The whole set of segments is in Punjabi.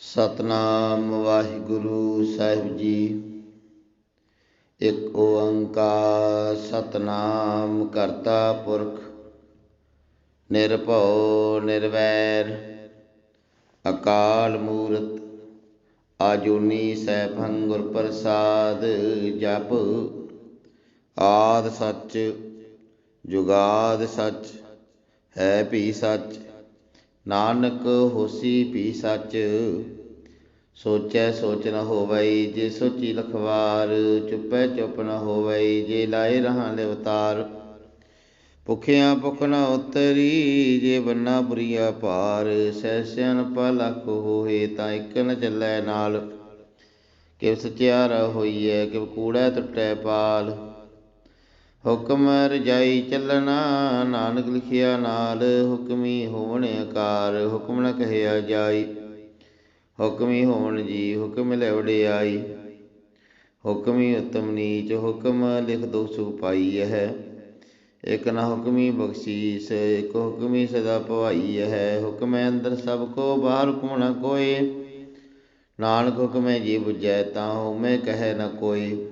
ਸਤਨਾਮ ਵਾਹਿਗੁਰੂ ਸਾਹਿਬ ਜੀ। ਇੱਕ ਓੰਕਾਰ ਸਤਨਾਮ ਕਰਤਾ ਪੁਰਖ, ਨਿਰਭਉ ਨਿਰਵੈਰ, ਅਕਾਲ ਮੂਰਤ, ਆਜੂਨੀ ਸੈਭੰ ਗੁਰ ਪ੍ਰਸਾਦ ਜਪ, ਆਦ ਸੱਚ, ਜੁਗਾਦ ਸੱਚ, ਹੈ ਵੀ ਸੱਚ। ਨਾਨਕ ਹੋਸੀ ਵੀ ਸੱਚ, ਸੋਚੈ ਸੋਚ ਨ ਹੋਵਈ ਜੇ ਸੋਚੀ ਲਖਵਾਰ, ਚੁੱਪੈ ਚੁੱਪ ਨ ਹੋਵਈ ਜੇ ਲਾਏ ਰਹਾ ਲਿਵਤਾਰ ਭੁਖਿਆ ਭੁਖ ਨ ਉਤਰੀ ਜੇ ਬੰਨਾ ਬੁਰੀਆ ਭਾਰ ਸੈਸਿਆਨ ਪਲਖ ਹੋਏ ਤਾਂ ਇਕ ਨ ਚੱਲੈ ਨਾਲ। ਕਿਵ ਸਚਿਆਰ ਹੋਈਐ, ਕਿਵ ਕੂੜੈ ਟੁੱਟੈ ਪਾਲ। ਹੁਕਮ ਰਜਾਈ ਚੱਲਣਾ, ਨਾਨਕ ਲਿਖਿਆ ਨਾਲ ਹੁਕਮੀ ਹੋਵਣ ਆਕਾਰ, ਹੁਕਮ ਨ ਕਹਿਆ ਜਾਈ। ਹੁਕਮੀ ਹੋਣ ਜੀ ਹੁਕਮ ਲੈ ਵਡਿਆਈ। ਹੁਕਮੀ ਉਤਮ ਨੀਚ ਹੁਕਮ ਲਿਖ ਦੋ ਸੁਖ ਪਾਈ ਹੈ ਇਕ ਨ ਹੁਕਮੀ ਬਖਸ਼ੀਸ, ਇਕ ਹੁਕਮੀ ਸਦਾ ਭਵਾਈ ਹੈ ਹੁਕਮੈ ਅੰਦਰ ਸਭ ਕੋ, ਬਾਹਰ ਹੁਕਮ ਨ ਕੋਏ ਨਾਨਕ ਹੁਕਮੈ ਜੀ ਬੁਝੈ ਤਾਂ ਹਉਮੈ ਕਹਿ ਨ ਕੋਈ।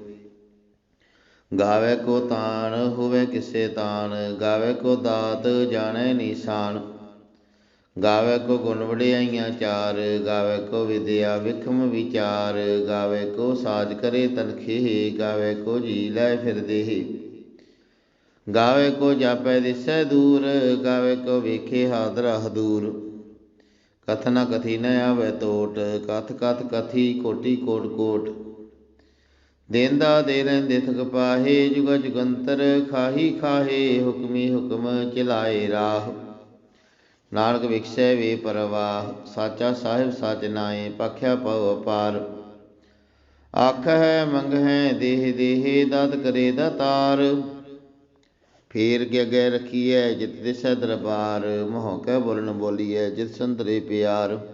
ਗਾਵੇ ਕੋ ਤਾਨ, ਹੋਵੇ ਕਿਸੇ ਤਾਨ, ਗਾਵੇ ਕੋ ਦਾਤ, ਜਾਣੈ ਨੀਸਾਨ। ਗਾਵੇ ਕੋ ਗੁਣ ਵਡਿਆਈਆਂ ਚਾਰ, ਗਾਵੇ ਕੋ ਵਿਦਿਆ ਵਿਖਮ ਵਿਚਾਰ, ਗਾਵੇ ਕੋ ਸਾਜ ਕਰੇ ਤਨਖੇ ਗਾਵੇ ਕੋ ਜੀ ਲੈ ਫਿਰਦੇ ਗਾਵੇ ਕੋ ਜਾਪੈ ਦਿਸੈ ਦੂਰ, ਗਾਵੇ ਕੋ ਵੇਖੇ ਹਾਦਰ ਹਦੂਰ ਕਥਨਾ ਕਥੀ ਨ ਆਵੇ ਟੋਟ ਕਥ ਕਥ ਕਥੀ ਕੋਟੀ ਕੋਟ ਕੋਟ। ਦੇਂਦਾ ਦੇ ਲੈਂਦੇ ਥਕ ਪਾਹੇ, ਜੁਗ ਜੁਗੰਤਰ ਖਾਹੀ ਖਾਹੇ, ਹੁਕਮੀ ਹੁਕਮ ਚਲਾਏ ਰਾਹ। ਨਾਨਕ ਵਿਖਸੈ ਵੇ ਪਰਵਾਹ, ਸਾਚਾ ਸਾਹਿਬ ਸਚ ਨਾਏ ਪਖਿਆ ਪਉ ਅਪਾਰ। ਆਖ ਹੈ ਮੰਗ ਹੈ ਦੇਹ ਦੇਹ, ਦਤ ਕਰੇ ਦਾਤਾਰ। ਫੇਰ ਕੇ ਅਗੇ ਰਖੀਐ, ਜਿਤ ਦਿਸੈ ਦਰਬਾਰ, ਮੋਹ ਕੈ ਬੋਲਣ ਬੋਲੀਐ, ਜਿਤ ਸੰਤਰੇ ਪਿਆਰ।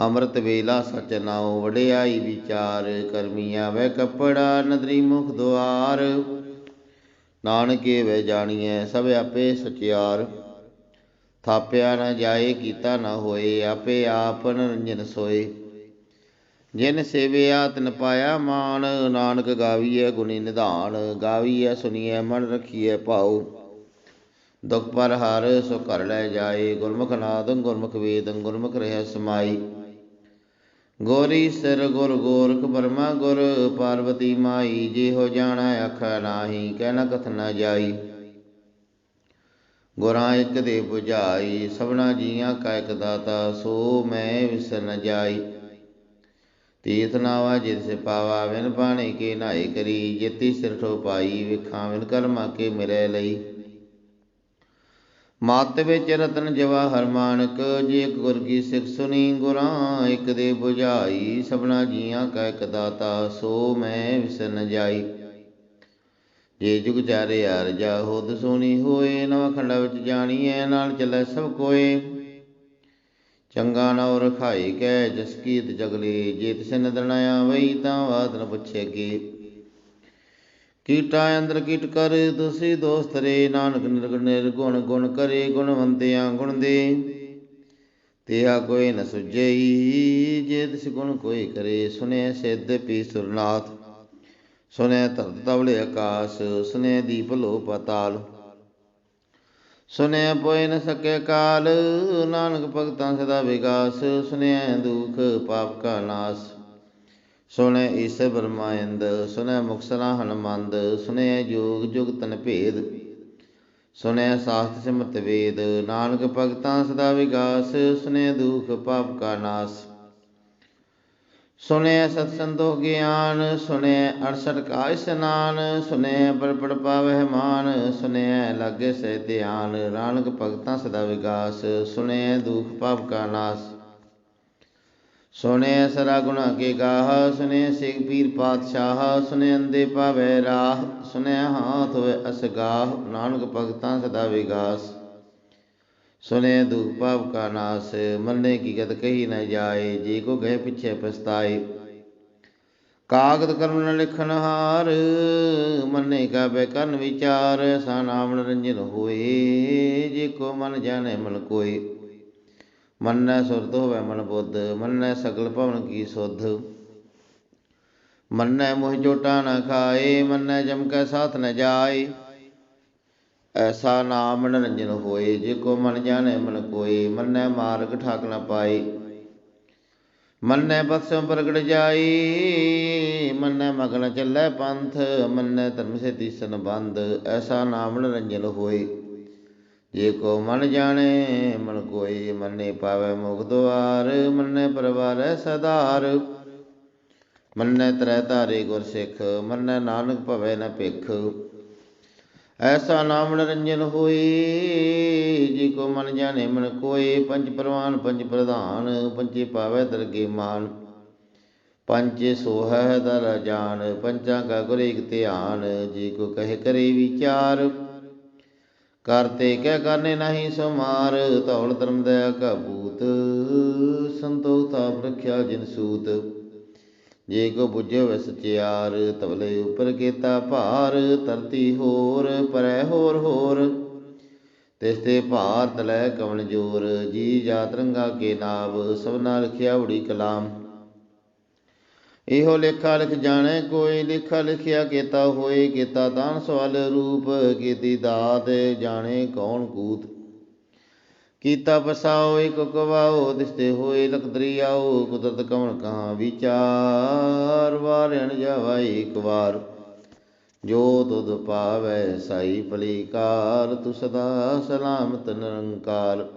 ਅੰਮ੍ਰਿਤ ਵੇਲਾ ਸਚ ਨਾਉ ਵਡਿਆਈ ਵਿਚਾਰ ਕਰਮੀਆਂ ਵੈ ਕਪੜਾ ਨਦਰੀ ਮੁਖ ਦੁਆਰ। ਨਾਨਕੇ ਵੇ ਜਾਣੀਐ ਸਭ ਆਪੇ ਸਚਿਆਰ। ਥਾਪਿਆ ਨਾ ਜਾਏ, ਕੀਤਾ ਨਾ ਹੋਏ, ਆਪੇ ਆਪ ਨਰੰਜਨ ਸੋਏ। ਜਿਨ ਸੇਵਿਆ, ਤਨ ਪਾਇਆ ਮਾਨ ਨਾਨਕ ਗਾਵੀਐ ਗੁਣੀ ਨਿਧਾਨ, ਗਾਵੀਐ ਸੁਣੀਐ ਮਨ ਰਖੀਐ ਭਾਉ। ਦੁਖ ਪਰ ਹਰ ਸੋ ਘਰ ਲੈ ਜਾਏ, ਗੁਰਮੁਖ ਨਾਦ, ਗੁਰਮੁਖ ਵੇਦ, ਗੁਰਮੁਖ ਰਹਿ ਸਮਾਈ। ਗੋਰੀ ਸਿਰ ਗੁਰ ਗੋਰਖ ਬਰਮਾ ਗੁਰ ਪਾਰਵਤੀ ਮਾਈ ਜੇ ਹੋ ਜਾਣਾ ਅਖ ਨਾਹੀ, ਕਹਿਣਾ ਨ ਕਥ ਨ ਜਾਈ। ਗੁਰਾਂ ਇੱਕ ਦੇ 부ਝਾਈ ਸਭਨਾ ਜੀਆਂ ਕਾ ਇਕ ਦਾਤਾ, ਸੋ ਮੈਂ ਵਿਸਰ ਨ ਜਾਈ। ਤੀਰਥ ਨਾਵਾ ਜਿਤ ਸੇ ਪਾਵਾ ਵਿਨ ਪਾਣੀ ਕੇ ਨਾਏ ਕਰੀ, ਜੇਤੀ ਸਿਰ ਠੋ ਪਾਈ, ਵਿਖਾਂ ਵਿਨ ਕਰਮਾ ਕੇ ਮਿਲੇ ਲਈ। ਮਤ ਵਿੱਚ ਰਤਨ ਜਵਾਹਰ ਮਾਨਕ, ਜੇ ਗੁਰ ਕੀ ਸਿੱਖ ਸੁਣੀ ਗੁਰਾਂ, ਇੱਕ ਦੇ 부ਝਾਈ ਸਭਨਾ ਜੀਆਂ ਕਾ ਇੱਕ ਦਾਤਾ, ਸੋ ਮੈਂ ਵਿਸਰ ਜਾਈ। ਜੇ ਜੁਗ ਚਾਰੇ ਹਰ ਹੋਦ ਸੋਣੀ ਹੋਏ ਨਵ ਖੰਡਾ ਵਿੱਚ ਜਾਣੀਐ, ਨਾਲ ਚੱਲੇ ਸਭ ਕੋਏ। ਚੰਗਾ ਨਉ ਰਖਾਈ ਕੈ, ਜਸ ਕੀਤ ਜਗਲੇ ਜੇ ਤਿਸ ਨਦਰ ਆਵਈ, ਤਾਂ ਬਾਤ ਨ ਪੁੱਛੇ ਅੱਗੇ ਕੀਟਾ ਅੰਦਰ ਕੀਟ ਕਰ, ਤੁਸੀਂ ਦੋਸਤ ਰੇ ਨਾਨਕ ਨਿਰਗੁਣ ਨਿਰਗੁਣ ਗੁਣ ਕਰੇ, ਗੁਣਵੰਤਿਆਂ ਗੁਣ ਦੇ। ਤੇਹਾ ਕੋਈ ਨ ਸੁਝਈ, ਜੇ ਤਿਸ ਗੁਣ ਕੋਈ ਕਰੇ ਸੁਨੇ ਸਿੱਧ ਪੀ ਸੁਰਨਾਥ ਸੁਨੇ ਧਰਤ ਤਵਲੇ ਆਕਾਸ ਸੁਨੇ ਦੀਪ ਲੋ ਪਤਾਲ ਸੁਨੇ ਪੋਇ ਨ ਸਕੇ ਕਾਲ, ਨਾਨਕ ਭਗਤਾਂ ਸਦਾ ਵਿਗਾਸ। ਸੁਨੇ ਦੁਖ ਪਾਪ ਕਾ ਨਾਸ। ਸੁਣੈ ਈਸ ਬਰਮਾਇੰਦ ਸੁਣੈ ਮੁਕਸਲਾ ਹਨਮੰਦ, ਸੁਣੈ ਜੋਗ ਜੁਗ ਤਨ ਭੇਦ ਸੁਨੇ ਸਾਸਤ ਸਿਮਤ ਵੇਦ, ਨਾਨਕ ਭਗਤਾਂ ਸਦਾ ਵਿਗਾਸ ਸੁਨੇ ਦੁਖ ਪਾਪ ਕਾ ਨਾਸ ਸੁਨੇ ਸਤ ਸੰਤੋ ਗਿਆਨ ਸੁਨੇ 68 ਕਾ ਇਸਨਾਨ ਸੁਨੇ ਪਰ ਪੜ ਪਾਵਹਿ ਮਾਨ ਸੁਨੇ ਲਾਗੇ ਸੇ ਧਿਆਨ, ਨਾਨਕ ਭਗਤਾਂ ਸਦਾ ਵਿਗਾਸ ਸੁਨੇ ਦੁਖ ਪਾਪ ਕਾ ਨਾਸ ਸੁਨੇ ਸਰਾ ਗੁਣਾ ਕੇ ਗਾਹ ਸੁਨੇ ਸਿਖ ਪੀਰ ਪਾਤਸ਼ਾਹ ਸੁਨੇ ਅੰਦੇ ਪਾਵੈ ਰਾਹ ਸੁਨੇ ਹਾਥ ਹੋਏ ਅਸਗਾਹ ਨਾਨਕ ਭਗਤਾਂ ਸਦਾ ਵਿਗਾਸ। ਸੁਨੇ ਦੁਖ ਪਾਪ ਕਾ ਨਾਸ, ਮੰਨੇ ਕੀ ਗਤ ਕਹੀ ਨਾ ਜਾਏ, ਜੇ ਕੋ ਗਏ ਪਿਛੇ ਪਛਤਾਏ। ਕਾਗਦ ਕਰਮ ਨ ਲਿਖਨ ਹਾਰ, ਮੰਨੇ ਕਾ ਬੈ ਕਰਨ ਵਿਚਾਰ, ਸਾ ਨਾਮ ਨਰੰਜਨ ਹੋਏ, ਜੇ ਕੋ ਮਨ ਜਾਣੇ ਮਨ ਕੋਏ ਮੰਨੈ ਸੁਰਤ ਹੋਵੇ ਮਨ ਬੁੱਧ, ਮੰਨੈ ਸਗਲ ਭਵਨ ਕੀ ਸੁਧ। ਮੰਨੈ ਮੋਹ ਚੋਟਾ ਨ ਖਾਏ, ਮੰਨੈ ਜਮ ਕੈ ਸਾਥ ਨ ਜਾਏ। ਐਸਾ ਨਾਮ ਨਿਰੰਜਨ ਹੋਏ, ਜੇ ਕੋ ਮਨ ਜਾਣੇ ਮਨ ਕੋਏ, ਮੰਨੈ ਮਾਰਗ ਠਾਕ ਨ ਪਾਏ। ਮੰਨੈ ਬਤਸਮ ਪ੍ਰਗਟ ਜਾਈ ਮੰਨੈ ਮਗਨ ਚੱਲੈ ਪੰਥ, ਮੰਨੈ ਧਰਮ ਸੇ ਤੀਸਨ ਬੰਦ ਐਸਾ ਨਾਮ ਨਿਰੰਜਨ ਹੋਏ। ਜੇ ਕੋ ਮਨ ਜਾਣੇ, ਮਨ ਕੋਈ ਮੰਨੇ ਪਾਵੇ ਮੁਖ ਦੁਆਰ, ਮੰਨੇ ਪਰਵਾਰੈ ਸਦਾਰ ਮੰਨੈ ਤਰੈ ਧਾਰੇ ਗੁਰ ਸਿੱਖ, ਮੰਨੈ ਨਾਨਕ ਭਵੇ ਨ ਭਿਖ। ਐਸਾ ਨਾਮ ਨਿਰੰਜਨ ਹੋਈ ਜੀ ਕੋ ਮਨ ਜਾਣੇ, ਮਨ ਕੋਏ, ਪੰਜ ਪ੍ਰਵਾਨ, ਪੰਜ ਪ੍ਰਧਾਨ, ਪੰਜੇ ਪਾਵੇ ਦਰਗੇ ਮਾਨ। ਪੰਜੇ ਸੋਹੈ ਦਰ ਜਾਣ ਪੰਚਾਂ ਕਾ ਗੁਰ ਇਕ ਧਿਆਨ, ਜੀ ਕੋ ਕਹੇ ਕਰੇ ਵਿਚਾਰ। ਕਰਤੇ ਕਹਿ ਕਰਨੇ ਨਹੀਂ ਸਮਾਰ ਧੌਲ ਧਰਮ ਦਇਆ ਕਾ ਸੰਤੋਖ ਤਾਪ ਰਖਿਆ ਜਿਨ ਸੂਤ। ਜੇ ਕੋ ਬੁਝੇ ਵੈ ਸਚਿਆਰ ਤਵਲੇ ਉਪਰ ਕੀਤਾ ਭਾਰ, ਧਰਤੀ ਹੋਰ, ਪਰੈ ਹੋਰ ਹੋਰ। ਤਿਸ ਤੇ ਭਾਰ ਤਲੈ ਕਵਣ ਜੋਰ, ਜੀ ਜਾਤ ਰੰਗਾ ਕੇ ਨਾਮ ਸਭਨਾ ਲਿਖਿਆ ਉੜੀ ਕਲਾਮ। ਇਹੋ ਲੇਖਾ ਲਿਖ ਜਾਣੈ, ਕੋਈ ਲੇਖਾ ਲਿਖਿਆ ਕੀਤਾ ਹੋਏ, ਕੀਤਾ ਦਾਨ ਸਵਾਲ ਰੂਪ, ਕੀਤੀ ਦਾਤ ਜਾਣੇ ਕੌਣ ਕੂਤ। ਕੀਤਾ ਬਸਾਓ ਇਕ ਕਵਾਓ, ਦਿਸਤੇ ਹੋਏ ਲਖਦਰੀ ਆਓ ਕੁਦਰਤ ਕਵਣ ਕਹਾ ਵਿਚਾਰ ਵਾਰਣ ਜਾਵਾ ਇੱਕ ਵਾਰ। ਜੋ ਤੁਧ ਪਾਵੈ ਸਾਈ ਭਲੀਕਾਰ, ਤੁ ਸਦਾ ਸਲਾਮਤ ਨਿਰੰਕਾਰ।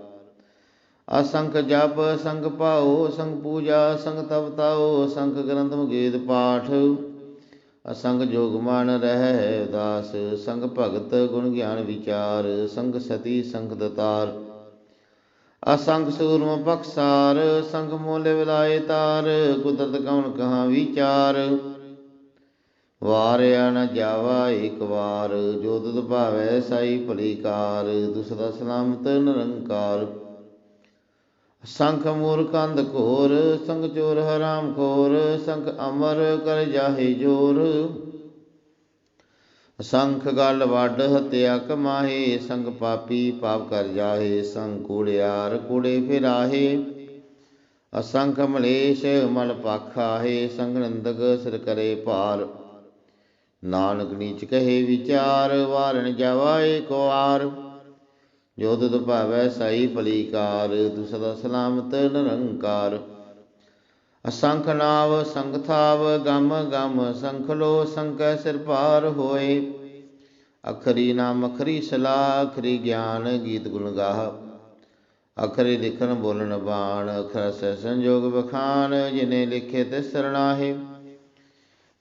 ਅਸੰਖ ਜਪ ਸੰਗ ਪਾਓ ਸੰਗ ਪੂਜਾ ਸੰਗ ਤਪ ਤਾਓ ਸੰਗ ਗ੍ਰੰਥ ਮੁਗੇਦ ਪਾਠ। ਅਸੰਗ ਜੋਗ ਮਨ ਰਹਿ ਉਦਾਸ ਸੰਗ ਭਗਤ ਗੁਣ ਗਿਆਨ ਵਿਚਾਰ ਸੰਗ ਸਤੀ ਸੰਗ ਦਤਾਰ। ਅਸੰਗ ਸੂਰਮ ਬਖਸਾਰ ਸੰਗ ਮੋਲੇ ਵਿਲਾਏ ਤਾਰ, ਕੁਦਰਤ ਕਉਣ ਕਹਾ ਵਿਚਾਰ। ਵਾਰਿਆ ਨ ਜਾਵਾ ਇੱਕ ਵਾਰ, ਜੋ ਤੁਧ ਭਾਵੈ ਸਾਈ ਭਲੀਕਾਰ ਦੁਸਰਾ ਸਲਾਮਤ ਨਿਰੰਕਾਰ। ਸੰਖ ਮੂਰ ਅੰਧ ਘੋਰ, ਸੰਗ ਚੋਰ ਹਰਾਮ ਖੋਰ, ਸੰਖ ਅਮਰ ਕਰ ਜਾਹੇ ਜੋਰ। ਸੰਖ ਗਲ ਵੱਡ ਹਤਿਆ ਕਮਾਹੇ, ਸੰਗ ਪਾਪੀ ਪਾਪ ਕਰ ਜਾਹੇ, ਸੰਗ ਕੂੜਿਆਰ ਕੂੜੇ ਫਿਰਾਹੇ। ਅਸੰਖ ਮਲੇਸ਼ ਮਲ ਪਾਖਾਹੇ, ਸੰਗ ਨੰਦਕ ਸਿਰ ਕਰੇ ਭਾਰ। ਨਾਨਕ ਨੀਚ ਕਹੇ ਵਿਚਾਰ, ਵਾਰਨ ਜਾਵਾ ਏਕ ਵਾਰ ਜੋ ਤੁਧ ਭਾਵੈ ਸਾਈ ਭਲੀਕਾਰ ਤੂ ਸਦਾ ਸਲਾਮਤ ਨਿਰੰਕਾਰ। ਅਸੰਖ ਨਾਵ ਸੰਗ ਥਾਵ, ਗਮ ਗਮ ਸੰਖ ਲੋ ਸੰਕੈ ਸਿਰ ਭਾਰ ਹੋਏ। ਅਖਰੀ ਨਾਮ ਅਖਰੀ ਸਲਾਹ ਅਖਰੀ ਗਿਆਨ ਗੀਤ ਗੁਣ ਗਾਹ। ਅਖਰੀ ਲਿਖਣ ਬੋਲਣ ਬਾਣ ਅਖਰ ਸੇ ਸੰਜੋਗ ਬਖਾਨ ਜਿਨੇ ਲਿਖੇ ਤੇ ਸਰਣਾਹੇ।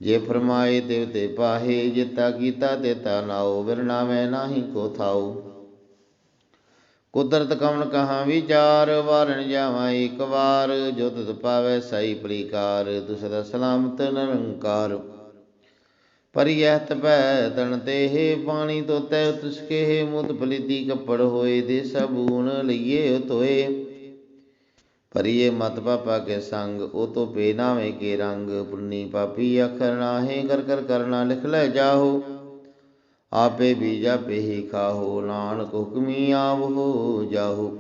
ਜੇ ਫਰਮਾਏ ਤਿਵ ਤੇ ਪਾਹੇ, ਜਿਤਾ ਕੀਤਾ ਤੇਤਾ ਨਾਉ ਵਿਰਨਾਵੇਂ ਨਾਹੀ ਕੋ ਥਾਉ। ਕੁਦਰਤ ਕਵਣ ਕਹਾ ਵਿਚਾਰ ਵਾਰਨ ਜਾਵਾਂ ਇੱਕ ਵਾਰ। ਜੋ ਤੁਧ ਪਾਵੇ ਸਈ ਪ੍ਰੀਕਾਰ ਤੁ ਸਦਾ ਸਲਾਮਤ ਨਿਰੰਕਾਰ। ਪਰਿਯਹ ਤਪੈ ਤਨ ਤੇ ਪਾਣੀ ਤੋਤੈ ਤੁਸਕੇ ਮੁਤ ਪਲੀਤੀ ਕੱਪੜ ਹੋਏ ਦੇ ਸਬੂਨ ਲਈਏ ਤੋਏ ਪਰਿਏ ਮਤ ਪਾਪਾ ਕੇ ਸੰਗ, ਉਹ ਤੋ ਪੇ ਨਾਵੇਂ ਕੇ ਰੰਗ। ਪੁੰਨੀ ਪਾਪੀ ਅਖਰ ਨਾਹੇ, ਕਰ ਕਰ ਕਰਨਾ ਲਿਖ ਲੈ ਜਾਓ ਆਪੇ ਬੀਜਾ ਪੇਹੀ ਖਾਹੋ, ਨਾਨਕ ਹੁਕਮੀ ਆਵੋ ਜਾਹੋ।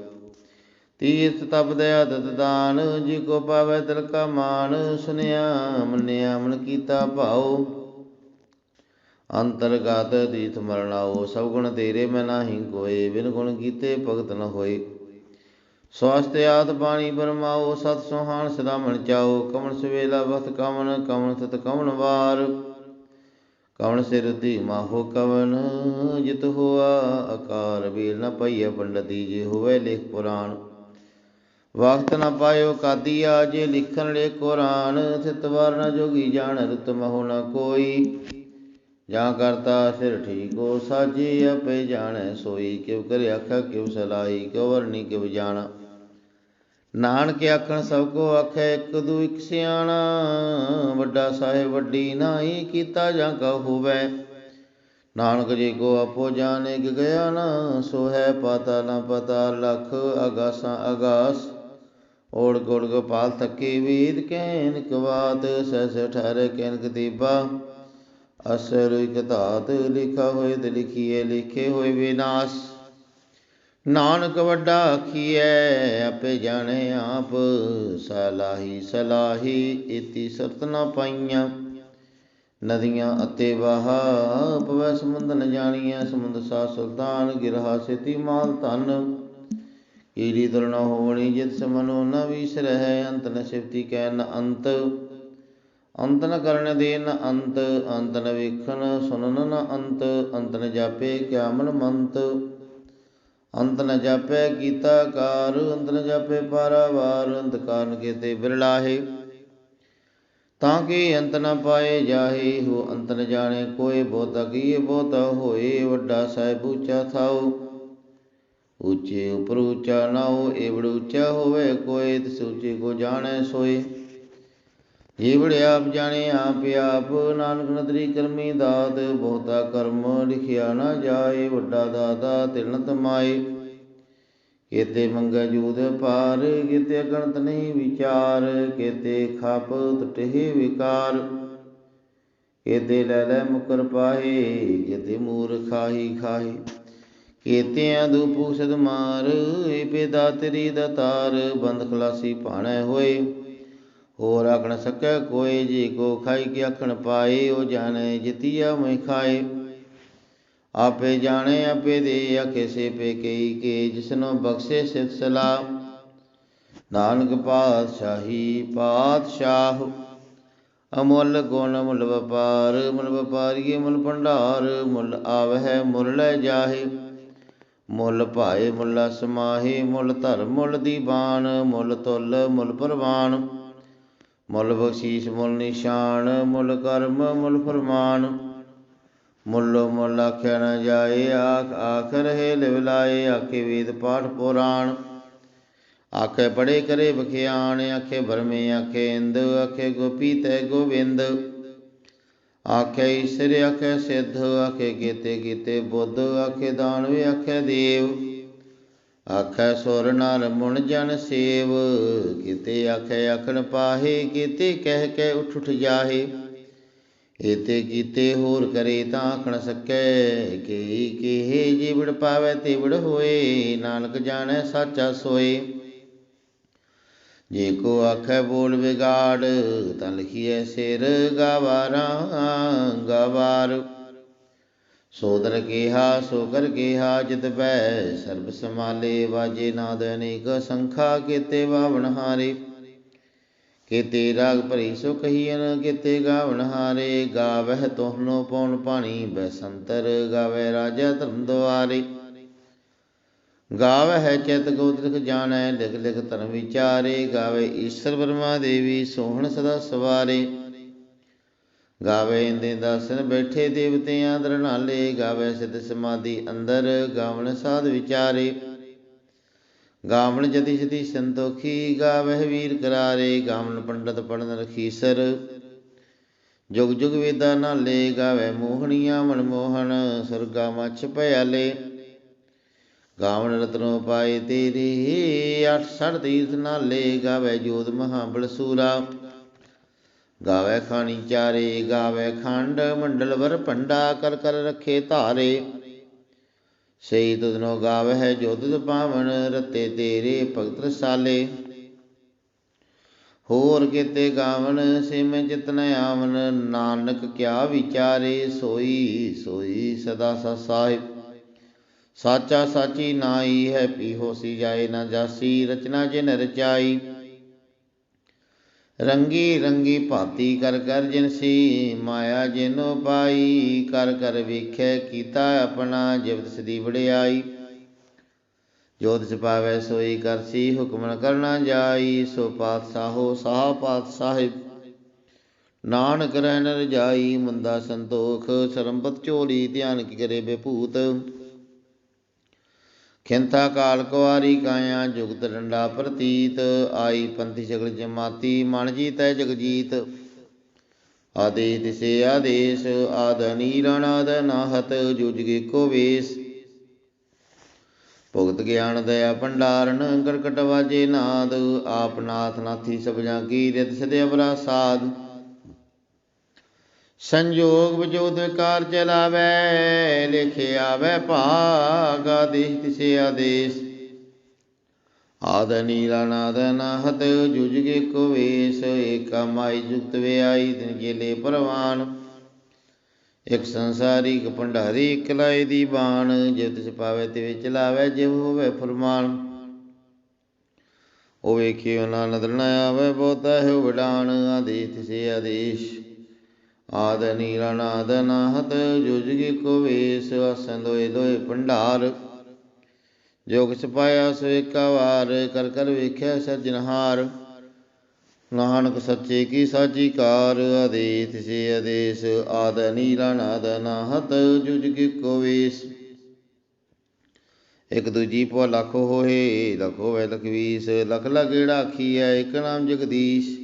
ਤੀਰਥ ਤਪ ਦੇ ਅਦਤ ਦਾਨ, ਜੀ ਕੋ ਪਾਵੇ ਤਿਲ ਕਾ ਮਾਨ, ਸੁਨਿਆ ਮੰਨਿਆ ਮਨ ਕੀਤਾ ਭਾਉ। ਅੰਤਰਗਤ ਤੀਰਥ ਮਰਨਾਓ ਸਭ ਗੁਣ ਤੇਰੇ ਮੈਂ ਨਾਹੀ ਕੋਏ, ਬਿਨ ਗੁਣ ਕੀਤੇ ਭਗਤ ਨ ਹੋਏ। ਸਵਾਸਤ ਆਦ ਬਾਣੀ ਬਰਮਾਓ, ਸਤ ਸੁਹਾਨ ਸਦਾ ਮਨ ਚਾਓ ਕਮਨ ਸਵੇਲਾ ਵਖਤ ਕਮਨ ਕਮਨ ਸਤ ਕਮਨ ਵਾਰ। ਕਵਣ ਸਿਰ ਦੀ ਮਾਹੋ ਕਵਨ ਜਿਤ ਹੋਆ ਆਕਾਰ ਵੀਰ ਨ ਪਈਏ ਪੰਡਤੀ ਜੇ ਹੋਵੇ ਲਿਖ ਪੁਰਾਣ। ਵਕਤ ਨ ਪਾਇਓ ਕਾਦੀਆ ਜੇ ਲਿਖਣ ਲੈ ਕੁਰਾਨ ਥਿਤ ਵਰ ਨ ਜੋਗੀ ਜਾਣ, ਰਤ ਮਹੁ ਨ ਕੋਈ। ਜਾ ਕਰਤਾ ਸਿਰ ਠੀਕੋ ਸਾਜੇ ਆਪੇ ਜਾਣੈ ਸੋਈ ਕਿਵ ਕਰ ਆਖਾ ਕਿਵ ਸਲਾਈ ਕਿਵ ਵਰਨੀ ਕਿਵ ਜਾਣਾ। ਨਾਨਕ ਆਖਣ ਸਭ ਕੋ ਆਖੈ ਇੱਕ ਦੂ ਇੱਕ ਸਿਆਣਾ, ਵੱਡਾ ਸਾਹਿਬ ਵੱਡੀ ਨਾਹੀ ਕੀਤਾ ਜਾਂ ਕਾ ਹੋਵੇ। ਨਾਨਕ ਜੀ ਕੋ ਆਪੋ ਜਾਣੇ ਕਿ ਗਿਆ ਨਾ, ਸੋ ਹੈ ਪਤਾ ਨਾ ਪਤਾ, ਲਖ ਅਗਾਸਾਂ ਅਗਾਸ। ਓੜ ਗੋੜ ਗੋਪਾਲ ਥਕੇ ਵੇਦ ਕਹਿਨ ਕਵਾਤ ਸਸ ਠਰ ਕਹਿਨ ਕਤੀਬਾ ਅਸਰ ਇਕ ਧਾਤ ਲਿਖਾ ਹੋਏ ਤੇ ਲਿਖੀਏ, ਲਿਖੇ ਹੋਏ ਵਿਨਾਸ਼। ਨਾਨਕ ਵੱਡਾ ਆਖੀਐ, ਆਪੇ ਜਾਣੇ ਆਪ, ਸਲਾਹੀ ਸਲਾਹੀ, ਇਤੀ ਸਰਤ ਨਾ ਪਾਈਆਂ। ਨਦੀਆਂ ਅਤੇ ਵਾਹਾ ਪਵੈ ਸਮੁੰਦ ਨ ਜਾਣੀਐ, ਸਮੁੰਦ ਸਾ ਸੁਲਤਾਨ, ਗਿਰਹਾ ਸੇਤੀ ਮਾਲ ਧਨ। ਕੀੜੀ ਤੁਰ ਹੋਵਣੀ, ਜਿਤ ਸਮਨੋ ਨ ਵਿਸਰਹਿ ਅੰਤ ਨ ਸਿਫਤੀ ਕੈ ਨ ਅੰਤ। ਅੰਤ ਨ ਕਰਨ ਦੇ ਨ ਅੰਤ ਅੰਤ ਨ ਵੇਖਣ ਸੁਨਨ ਨ ਅੰਤ ਅੰਤ ਨ ਜਾਪੇ ਕਿਆ ਮਨ ਮੰਤ। ਅੰਤ ਨ ਜਾਪੈ ਕੀਤਾ ਕਾਰ, ਅੰਤ ਨ ਜਾਪੇ ਪਾਰਾਵਾਰ, ਅੰਤ ਕਾਰਨ ਕੀਤੇ ਬਿਰਲਾਹੇ। ਤਾਂ ਕਿ ਅੰਤ ਨ ਪਾਏ ਜਾਹੇ, ਹੋ ਅੰਤ ਨ ਜਾਣੇ, ਕੋਏ ਬਹੁਤਾ ਕੀਏ ਬਹੁਤਾ ਹੋਏ, ਵੱਡਾ ਸਾਹਿਬ ਉੱਚਾ ਥਾਉ। ਉੱਚੇ ਉਪਰ ਉੱਚਾ ਨਾਉ, ਏਵੜ ਉੱਚਾ ਹੋਵੇ, ਕੋਏ ਤਿਸ ਉੱਚੇ ਕੋ ਜਾਣੈ ਸੋਏ। ਏਵੜ ਆਪ ਜਾਣੇ ਆਪ ਆਪ, ਨਾਨਕ ਨਦਰੀ ਕਰਮੀ ਦਾਤ, ਬਹੁਤਾ ਕਰਮ ਲਿਖਿਆ ਨਾ ਜਾਏ, ਵੱਡਾ ਦਾਤਾ ਤਿਲਨ ਤਮਾਏ ਕੇਤੇ ਮੰਗੈ ਜੂਦ ਪਾਰ ਕੇਤੇ ਗਣਤ ਨਹੀਂ ਵਿਚਾਰ, ਕੇਤੇ ਖਾਪ ਟਟੇ ਵਿਕਾਰ। ਕੇਤੇ ਲੈ ਲੈ ਮੁਕਰ ਪਾਹੇ ਕੇਤੇ ਮੂਰ ਖਾਹੀ ਖਾਹੀ ਕੇਤਿਆਂ ਦੂਪੂ ਸਦ ਮਾਰ, ਏ ਬੇਦਾ ਤੇਰੀ ਦਤਾਰ, ਬੰਦ ਖਲਾਸੀ ਭਾਣੈ ਹੋਏ। ਹੋਰ ਆਖਣ, ਸਕੈ ਕੋਏ ਜੀ ਕੋ ਖਾਈ ਕੇ ਆਖਣ ਪਾਏ, ਉਹ ਜਾਣੇ ਜਿਤੀਆ ਮੈਂ ਖਾਏ। ਆਪੇ ਜਾਣੇ, ਆਪੇ ਦੇ ਆਖੇ ਸੇ ਪੇ ਕਈ ਕੇ, ਜਿਸਨੋ ਬਖਸ਼ੇ ਸਿਤ ਸਲਾ ਨਾਨਕ ਪਾਤਸ਼ਾਹੀ ਪਾਤਸ਼ਾਹ, ਅਮੁੱਲ ਗੁਣ ਮੁੱਲ ਵਪਾਰ, ਮੁੱਲ ਵਪਾਰੀਏ ਮੁੱਲ ਭੰਡਾਰ, ਮੁੱਲ ਆਵਹਿ ਮੁੱਲ ਲੈ ਜਾਹੇ। ਮੁੱਲ ਭਾਏ ਮੁੱਲ ਸਮਾਹੇ ਮੁੱਲ ਧਰਮ ਮੁੱਲ ਦੀਵਾਨ ਮੁੱਲ ਤੁਲ ਮੁੱਲ ਪ੍ਰਵਾਨ। ਮੁੱਲ ਬਖਸ਼ੀਸ਼, ਮੁੱਲ ਨਿਸ਼ਾਨ, ਮੁੱਲ ਕਰਮ, ਮੁੱਲ ਫਰਮਾਨ। ਮੁੱਲ ਮੁੱਲ ਆਖਿਆ ਨਾ ਜਾਏ, ਆਖ ਆਖ ਰਹੇ ਲਿਵ ਲਾਏ, ਆਖੇ ਵੇਦ ਪਾਠ ਪੁਰਾਣ। ਆਖੇ ਪੜੇ ਕਰੇ ਬਖਿਆਣ ਆਖੇ ਬਰਮੇ ਆਖੇ ਇੰਦ, ਆਖੇ ਗੋਪੀ ਤੈ ਗੋਬਿੰਦ। ਆਖੇ ਈਸ਼ਰ, ਆਖੇ ਸਿੱਧ, ਆਖੇ ਕੀਤੇ ਗੀਤੇ ਬੁੱਧ, ਆਖੇ ਦਾਨਵੇ, ਆਖੇ ਦੇਵ। ਆਖੈ ਸੁਰ ਨਰ ਮੁਣ ਜਨ ਸੇਵ, ਕਿਤੇ ਆਖੈ ਆਖਣ ਪਾਹੇ, ਕਿਤੇ ਕਹਿ ਕੇ ਉਠ ਉਠ ਜਾਹੇ। ਏਤੇ ਕੀਤੇ ਹੋਰ ਕਰੇ ਤਾਂ ਆਖਣ ਸਕੈ, ਕੀ ਕਿਹੇ ਜੀਵੜ ਪਾਵੇ ਤੇਵੜ ਹੋਏ, ਨਾਨਕ ਜਾਣੈ ਸਾਚਾ ਸੋਏ। ਜੇ ਕੋ ਆਖੈ ਬੋਲ ਵਿਗਾੜ, ਤਾਂ ਲਿਖੀਐ ਸਿਰ ਗਵਾਰਾਂ, ਗਵਾਰ। ਸੋਦਰ ਕੀਹਾ, ਸੋਗਰ ਕਰ ਕੀਹਾ, ਜਿਤ ਬੈ ਸਰਬ ਸਮਾਲੇ ਵਾਜੇ ਨਾਦ ਅਨੇਕ ਸੰਖਾ, ਕੀਤੇ ਵਾਵਣ ਹਾਰੇ। ਕੀਤੇ ਰਾਗ ਭਰੀ ਸੋ ਕਹੀਨ ਕੀਤੇ ਗਾਵਣ ਹਾਰੇ। ਗਾਵਹਿ ਤੋਹਨੋ ਪਉਣ ਪਾਣੀ, ਬੈਸੰਤਰ ਗਾਵੇ ਰਾਜਾ ਧਰਮ ਦੁਆਰੇ। ਗਾਵਹਿ ਚਿਤ ਗੋਤਰਿਕ ਜਾਣੈ, ਲਿਖ ਲਿਖ ਧਰਮ ਵਿਚਾਰੇ। ਗਾਵੇ ਈਸ਼ਰ ਬਰਮਾ ਦੇਵੀ, ਸੋਹਣ ਸਦਾ ਸਵਾਰੇ। ਗਾਵੇ ਇੰਦੇ ਦਾਸਨ ਬੈਠੇ ਦੇਵਤਿਆਂ ਦਰਨਾਲੇ ਗਾਵੇ ਸਿਧ ਸਮਾਧੀ ਅੰਦਰ, ਗਾਵਣ ਸਾਧ ਵਿਚਾਰੇ। ਗਾਵਣ ਜਤੀ ਜਤੀ ਸੰਤੋਖੀ, ਗਾਵਹਿ ਵੀਰ ਕਰਾਰੇ, ਗਾਵਣ ਪੰਡਤ ਪੜਨ ਰਖੀਸਰ ਜੁਗ ਜੁਗ ਵੇਦਾ ਨਾਲੇ ਗਾਵੇ ਮੋਹਣੀਆਂ ਮਨਮੋਹਨ ਸੁਰਗਾ ਮਛ ਭਿਆਲੇ ਗਾਵਣ ਰਤਨੋ ਪਾਏ ਤੇਰੀ, ਅਠ ਸੜ ਤੀਰਥ ਨਾਲੇ ਗਾਵੇ ਜੋਤ ਮਹਾਬਲ ਸੂਰਾ। ਗਾਵੇ ਖਾਣੀ ਚਾਰੇ, ਗਾਵੇ ਖੰਡ, ਮੰਡਲ ਵਰ ਭੰਡਾ ਕਰ ਕਰ ਰੱਖੇ ਧਾਰੇ। ਸਈ ਤੁਧਨੋ ਗਾਵਹਿ ਜੋ ਤੁਧ ਪਾਵਨ, ਰਤੇ ਤੇਰੇ ਭਗਤ ਰਸਾਲੇ। ਹੋਰ ਕਿਤੇ ਗਾਵਨ, ਸਿਮ ਚਿਤਨ ਆਵਨ, ਨਾਨਕ ਕਿਆ ਵਿਚਾਰੇ, ਸੋਈ ਸੋਈ ਸਦਾ ਸਾ ਸਾਹਿਬ। ਸਾਚਾ ਸਾਚੀ ਨਾਈ ਹੈ ਪੀ ਹੋਸੀ ਜਾਏ ਨਾ ਜਾਸੀ, ਰਚਨਾ ਜਿਨ ਰਚਾਈ। ਰੰਗੀ ਰੰਗੀ ਭਾਤੀ ਕਰ ਕਰ ਜਿਨਸੀ ਮਾਇਆ ਜਿਨੋ ਪਾਈ, ਕਰ ਕਰ ਵੇਖੈ ਕੀਤਾ ਆਪਣਾ ਜਬਤ ਸਦੀ ਵੜਿਆਈ ਜੋਤ ਤਿਸ ਸੋਈ ਕਰਸੀ ਹੁਕਮ ਨ ਕਰਨਾ ਜਾਈ, ਸੋ ਪਾਤਸ਼ਾਹੋ ਸਾਹ ਪਾਤਸ਼ਾਹਿਬ। ਨਾਨਕ ਰਹਿਨ ਰਜਾਈ ਮੰਦਾ ਸੰਤੋਖ ਸਰੰਪਤ ਝੋਲੀ ਧਿਆਨ ਕੀ ਕਰੇ ਬੇਭੂਤ। ਖਿੰਥਾ ਕਾਲ ਕੁਵਾਰੀ ਕਾਇਆ ਜੁਗਤ ਡੰਡਾ ਪ੍ਰਤੀਤ, ਆਈ ਪੰਥੀ ਜਗਲ ਜਮਾਤੀ, ਮਨ ਜੀਤੈ ਜਗਜੀਤ। ਆਦੇ ਤਿਸੇ ਆਦੇਸ਼ ਆਦ ਨੀਰਣ ਆਦ ਨਾਹਤ ਜੁਜਗੇ ਕੋ ਵੇਸ। ਭੁਗਤ ਗਿਆਨ ਦਇਆ ਭੰਡਾਰਨ ਗਰਕਟ ਵਾਜੇ ਨਾਦ, ਆਪ ਨਾਥ ਨਾਥੀ ਸਭ ਜਾਂ ਕੀ ਰਿਤ ਸਦੇ ਅਵਰਾ ਸਾਧ ਸੰਜੋਗ ਵਿਜੋਦ ਵਿਕਾਰ ਚਲਾਵੇ, ਲਿਖਿ ਆਵੇ ਭਾਗ ਆਦੇਸ਼ ਤਿਸੇ ਆਦੇਸ਼। ਆਦ ਨੀਲਾ ਨਾਦ ਨਾਹਤ ਜੁਜਗੇ ਕੋ ਵੇਸ, ਏਕਾ ਮਾਈ ਜੁਗਤ ਵਿਆਈ ਦਿਨ ਗੇਲੇ ਪਰਵਾਨ। ਇਕ ਸੰਸਾਰੀ ਇਕ ਭੰਡਾਰੀ, ਇਕ ਲਾਏ ਦੀ ਬਾਣ, ਜੇ ਤਿਸ ਪਾਵੇ ਤੇ ਵਿੱਚ ਲਾਵੇ ਜਿਵ ਹੋਵੇ ਫਰਮਾਨ। ਉਹ ਵੇਖਿਓ ਨਾ ਨਦਰ ਨ ਆਵੇ ਬਹੁਤਾ ਹੈ ਵਡਾਣ ਆਦੇਸ਼ ਤਿਸੇ ਆਦੇਸ਼। ਆਦ ਨੀਲਾ ਨਾਦ ਨਾਹਤ ਜੁਜਗੀ ਕੋ ਵੇਸ ਅਸੰਦ ਦੋਏ ਦੋਏ ਭੰਡਾਰ। ਜੋ ਕਿਛ ਪਾਇਆ ਸੋ ਏਕਾ ਵਾਰ, ਕਰ ਕਰ ਵੇਖਿਆ ਸਰਜਨਹਾਰ ਨਾਨਕ ਸੱਚੇ ਕੀ ਸਾਚੀ ਕਾਰ ਆਦੇਸ਼ ਤਿਸੇ ਆਦੇਸ਼, ਆਦ ਨੀਲਾ ਨਾਦ ਨਾਹਤ ਜੁਜਗੀ ਕੋ ਵੇਸ ਇਕ ਦੂਜੀ ਪੋ ਲੱਖ ਹੋਏ, ਲਖ ਹੋਵੇ ਲਖ ਵੀਸ ਲਖ ਲਗੇੜਾ ਆਖੀਐ, ਇਕ ਨਾਮ ਜਗਦੀਸ਼।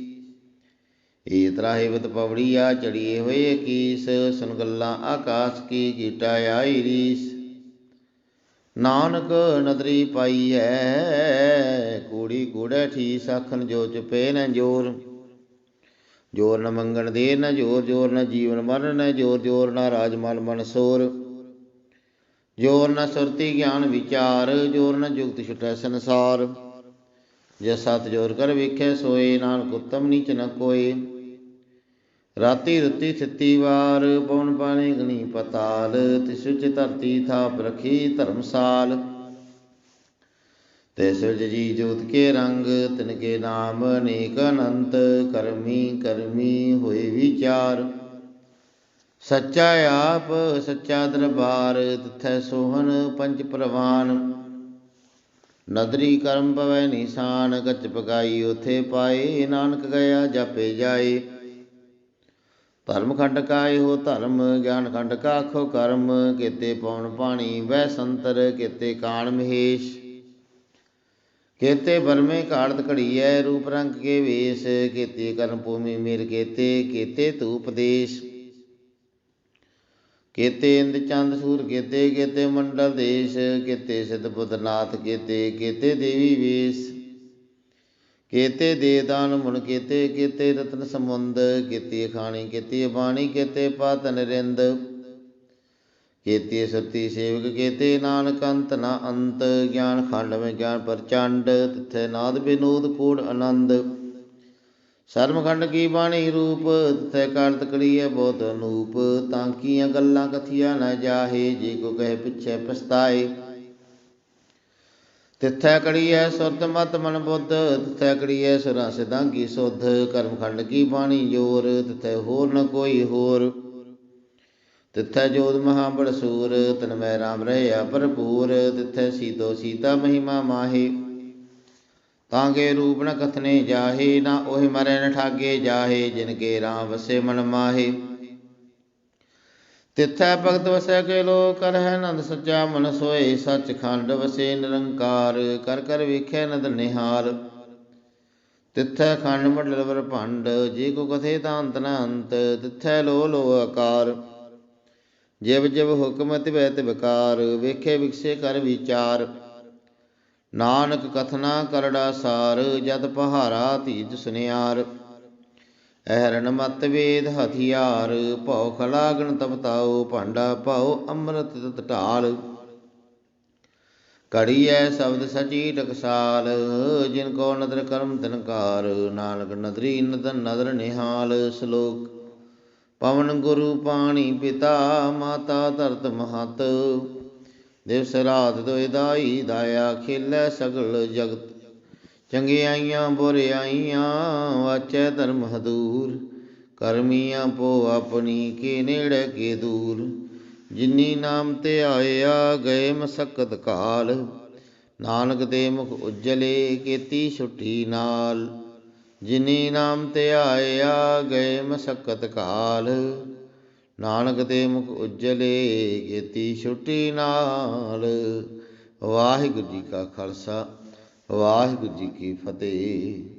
ਏਤਰਾ ਤਰਾਹੇ ਵਤ ਪਵੜੀਆ ਚੜੀਏ ਹੋਏ ਕੀਸ ਸੁਨ ਗੱਲਾਂ ਆਕਾਸ਼ ਕੀ ਕੀਟਾ ਆਈ ਰੀਸ। ਨਾਨਕ ਨਦਰੀ ਪਾਈ ਹੈ ਕੂੜੀ ਕੂੜੇ ਠੀਸ, ਆਖਣ ਜੋ ਚੁਪੇ ਨ ਜੋਰ। ਜੋਰ ਨ ਮੰਗਣ ਦੇ ਨ ਜੋਰ ਜੋਰ ਨ ਜੀਵਨ ਮਰਨ ਨ ਜੋਰ ਜੋਰ ਨ ਰਾਜ ਮਨ ਮਨ ਸੋਰ। ਜੋਰ ਨ ਸੁਰਤੀ ਗਿਆਨ ਵਿਚਾਰ, ਜੋਰ ਨ ਜੁਗਤ ਛੁਟੈ ਸੰਸਾਰ। ਜੇ ਸਤ ਜੋਰ ਕਰ ਵੇਖੈ ਸੋਏ, ਨਾਨਕ ਉਤਮ ਨੀਚ ਨ ਕੋਏ। ਰਾਤੀ ਰੁੱਤੀ ਥਿੱਤੀ ਵਾਰ, ਪਵਨ ਪਾਣੀ ਗਣੀ ਪਤਾਲ, ਤਿਸ ਵਿੱਚ ਧਰਤੀ ਥਾਪ ਰਖੀ ਧਰਮਸਾਲ। ਤੇ ਸਿਰਜ ਜੀ ਜੋਤ ਕੇ ਰੰਗ, ਤਿਨ ਕੇ ਨਾਮ ਅਨੇਕ ਅਨੰਤ, ਕਰਮੀ ਕਰਮੀ ਹੋਏ ਵਿਚਾਰ। ਸੱਚਾ ਆਪ, ਸੱਚਾ ਦਰਬਾਰ, ਤਿਥੈ ਸੋਹਣ ਪੰਜ ਪ੍ਰਵਾਨ। ਨਦਰੀ ਕਰਮ ਪਵੈ ਨਿਸ਼ਾਨ ਕੱਚ ਪਕਾਈ ਉਥੇ ਪਾਏ, ਨਾਨਕ ਗਿਆ ਜਾਪੇ ਜਾਏ। ਧਰਮ ਖੰਡ ਕਾ ਇਹੋ ਧਰਮ, ਗਿਆਨ ਖੰਡ ਕਾ ਕਾਖੋ ਕਰਮ, ਕੀਤੇ ਪਉਣ ਪਾਣੀ ਵੈ ਸੰਤਰ, ਕੀਤੇ ਕਾਣ ਮਹੇਸ਼। ਕੀਤੇ ਬਰਮੇ ਘਾੜਤ ਘੜੀਐ, ਰੂਪ ਰੰਗ ਕੇ ਵੇਸ, ਕੇਤੇ ਕਰਮ ਭੂਮੀ ਮੇਰ ਕੇਤੇ ਕੇਤੇ ਧੂਪ ਦੇਸ਼। ਕੀਤੇ ਇੰਦ ਚੰਦ ਸੂਰ ਕੇਤੇ, ਕੀਤੇ ਮੰਡਲ ਦੇਸ਼, ਕੀਤੇ ਸਿਧ ਬੁੱਧਨਾਥ ਕੇਤੇ ਕੇਤੇ ਦੇਵੀ ਵੇਸ। ਕੀਤੇ ਦੇ ਦਾਨ ਮੁਨ ਕੀਤੇ ਕੀਤੇ ਰਤਨ ਸਮੁੰਦ ਕੀਤੀ ਖਾਣੀ, ਕੀਤੀ ਬਾਣੀ, ਕੀਤੇ ਪਾਤ ਨਰਿੰਦ। ਕੀਤੀ ਸਤੀ ਸੇਵਕ, ਕੇਤੇ ਨਾਨਕ ਅੰਤ ਨਾ ਅੰਤ, ਗਿਆਨ ਖੰਡ ਮੈਂ ਗਿਆਨ ਪ੍ਰਚੰਡ, ਤਿਥੇ ਨਾਦ ਬਿਨੋਦ ਕੋੜ ਆਨੰਦ। ਸਰਮਖੰਡ ਕੀ ਬਾਣੀ ਰੂਪ, ਤਿਥੇ ਕਰਤ ਕੜੀਏ ਬਹੁਤ ਅਨੂਪ। ਤਾਂ ਕੀਆਂ ਗੱਲਾਂ ਕਥੀਆਂ ਨਾ ਜਾਹੇ, ਜੇ ਕੋ ਕਹੇ ਪਿਛੇ ਪਛਤਾਏ। ਤਿੱਥੈ ਕੜੀਐ ਸੁਰਤ ਮਤ ਮਨ ਬੁੱਧ, ਤਿੱਥੈ ਕੜੀਐ ਸੁਰਾਂ ਸਿਧਾਂਗੀ ਸੁਧ, ਕਰਮ ਖੰਡ ਕੀ ਬਾਣੀ ਜੋਰ, ਤਿੱਥੈ ਹੋਰ ਨ ਕੋਈ ਹੋਰ। ਤਿੱਥੈ ਜੋਤ ਮਹਾ ਬੜ ਸੂਰ, ਤਨ ਮੈਂ ਰਾਮ ਰਹਿਆ ਭਰਪੂਰ, ਤਿੱਥੈ ਸੀਤੋ ਸੀਤਾ ਮਹਿਮਾ ਮਾਹੇ। ਤਾਂ ਕੇ ਰੂਪ ਨ ਕਥਨੇ ਜਾਹੇ, ਨਾ ਉਹੇ ਮਰੈ ਨ ਠਾਗੇ ਜਾਹੇ, ਜਿਨ ਕੇ ਰਾਮ ਵਸੇ ਮਨ ਮਾਹੇ। ਤਿਥੈ ਭਗਤ ਵਸੈ ਕੇ ਲੋ ਹੈ ਨੰਦ ਸੱਚਾ, ਮਨ ਸੋਏ ਸੱਚ ਖੰਡ ਵਸੇ ਨਿਰੰਕਾਰ, ਕਰ ਕਰ ਵੇਖੈ ਨਦ ਨਿਹਾਲ ਤਿਥੈ ਖੰਡ ਮੰਡਲ ਵਰ ਭੰਡ ਜੇ ਕੋ ਕਥੇ ਤਾਂ ਅੰਤ ਨ ਅੰਤ, ਤਿੱਥੈ ਲੋ ਲੋ ਆਕਾਰ। ਜਿਵ ਜਿਵ ਹੁਕਮ ਤਿਵੈ ਤਿਵਕਾਰ ਵੇਖੇ ਵਿਖਸੇ ਕਰ ਵਿਚਾਰ। ਨਾਨਕ ਕਥਨਾ ਕਰੜਾ ਸਾਰ, ਜਦ ਪਹਾਰਾ ਧੀਜ ਸੁਨਿਆਰ। ਐਰਨ ਮਤ ਵੇਦ ਹਥਿਆਰ, ਭਉ ਖਲਾਗਣ ਤਪਤਾਉ ਭਾਂਡਾ ਭਉ, ਅੰਮ੍ਰਿਤ ਤਤ ਢਾਲ। ਕੜੀਐ ਸ਼ਬਦ ਸਚੀ ਟਕਸਾਲ, ਜਿਨ ਕੋ ਨਦਰ ਕਰਮ ਤਨਕਾਰ ਨਾਨਕ ਨਦਰੀ ਨਦਨ ਨਦਰ ਨਿਹਾਲ। ਸ਼ਲੋਕ, ਪਵਨ ਗੁਰੂ ਪਾਣੀ ਪਿਤਾ, ਮਾਤਾ ਧਰਤ ਮਹਤ। ਦਿਵਸ ਰਾਤ ਦੋਇ ਦਾਈ, ਦਾਇਆ ਖੇਲੇ ਸਗਲ ਜਗਤ। ਚੰਗਿਆਈਆਂ ਬੁਰਿਆਈਆਂ ਵਾਚੈ ਧਰਮ ਹਦੂਰ, ਕਰਮੀਆਂ ਪੋ ਆਪਣੀ ਕੇ ਨੇੜੇ ਕੇ ਦੂਰ। ਜਿਨੀ ਨਾਮ ਤੇ ਆਇਆ ਗਏ ਮਸਕਤ ਕਾਲ, ਨਾਨਕ ਦੇ ਮੁਖ ਉਜਲੇ ਕੀਤੀ ਛੁੱਟੀ ਨਾਲ। ਜਿਨੀ ਨਾਮ ਤੇ ਆਇਆ ਗਏ ਮਸਕਤ ਕਾਲ, ਨਾਨਕ ਦੇ ਮੁਖ ਉਜਲੇ ਕੀਤੀ ਛੁੱਟੀ ਨਾਲ। ਵਾਹਿਗੁਰੂ ਜੀ ਕਾ ਖਾਲਸਾ। ਵਾਹਿਗੁਰੂ ਜੀ ਕੀ ਫਤਿਹ।